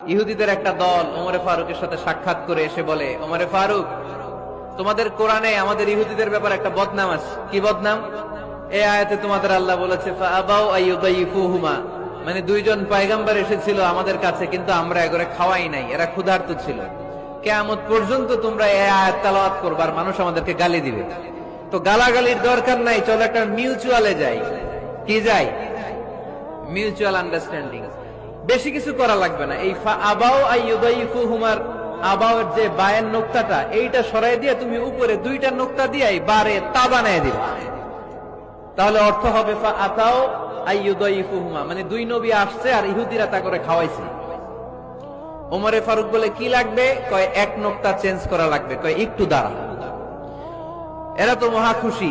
ইহুদিদের একটা দল ওমরে ফারুকের সাথে সাক্ষাৎ করে এসে বলে, ওমরে ফারুক, তোমাদের কোরআনে আমাদের ইহুদিদের ব্যাপারে একটা বদনাম আছে। কি বদনাম? এ আয়াতে তোমাদের আল্লাহ বলেছে মানে দুইজন পয়গাম্বার এসেছিল আমাদের কাছে, কিন্তু আমরা এগরে খাওয়াই নাই, এরা ক্ষুধার্ত ছিল। কেয়ামত পর্যন্ত তোমরা এ আয়াত তেলাওয়াত করবার মানুষ আমাদেরকে গালি দিবে। তো গালাগালির দরকার নাই, চলো একটা মিউচুয়ালে যাই। কি যাই? Mutual understanding. বেশি কিছু করা লাগবে না। এই আবাও আইয়ুদাইফু আবাওয়ের যে বায়ের নোক্তাটা, এইটা সরাই দিয়ে তুমি উপরে দুইটা নোক্তা দিয়ে বারে তা বানায় দিবে। তাহলে অর্থ হবে ফা আতাও আইয়ুদাইফু মানে দুই নবী আসছে আর ইহুদিরা তা করে খাওয়াইছে। ওমরে ফারুক বলে, কি লাগবে? কয়, এক নোক্তা চেঞ্জ করা লাগবে। কয়, একটু দাঁড়া। এরা তো মহা খুশি।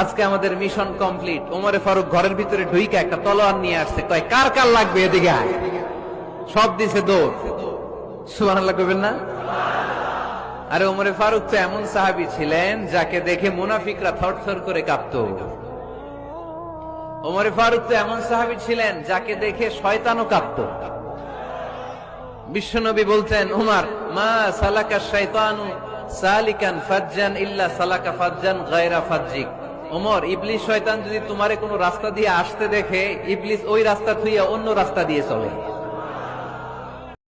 আজকে আমাদের মিশন কমপ্লিট ওমরে ফারুক ঘরের ভিতরে ঢুইকা একটা তলোয়ার নিয়ে আসছে। কয়, কার কার লাগবে এদিকে সব দিছে দৌড় সুবহানাল্লাহ কইবেন না? আরে ওমরে ফারুক তো এমন সাহাবী ছিলেন যাকে দেখে মুনাফিকরা থরথর করে কাঁপতো। ওমরে ফারুক তো এমন সাহাবী ছিলেন যাকে দেখে শয়তানও কাঁপতো। বিশ্বনবী বলতেন, উমার, মা সালাকা শয়তানু সালিকান ফাজ্জান ইল্লা সালাকা ফাজ্জান গায়রা ফাজ্জিক। ওমর, ইবলিস শয়তান যদি তোমারে কোনো রাস্তা দিয়ে আসতে দেখে, ইবলিস ওই রাস্তা থুইয়া অন্য রাস্তা দিয়ে চলে।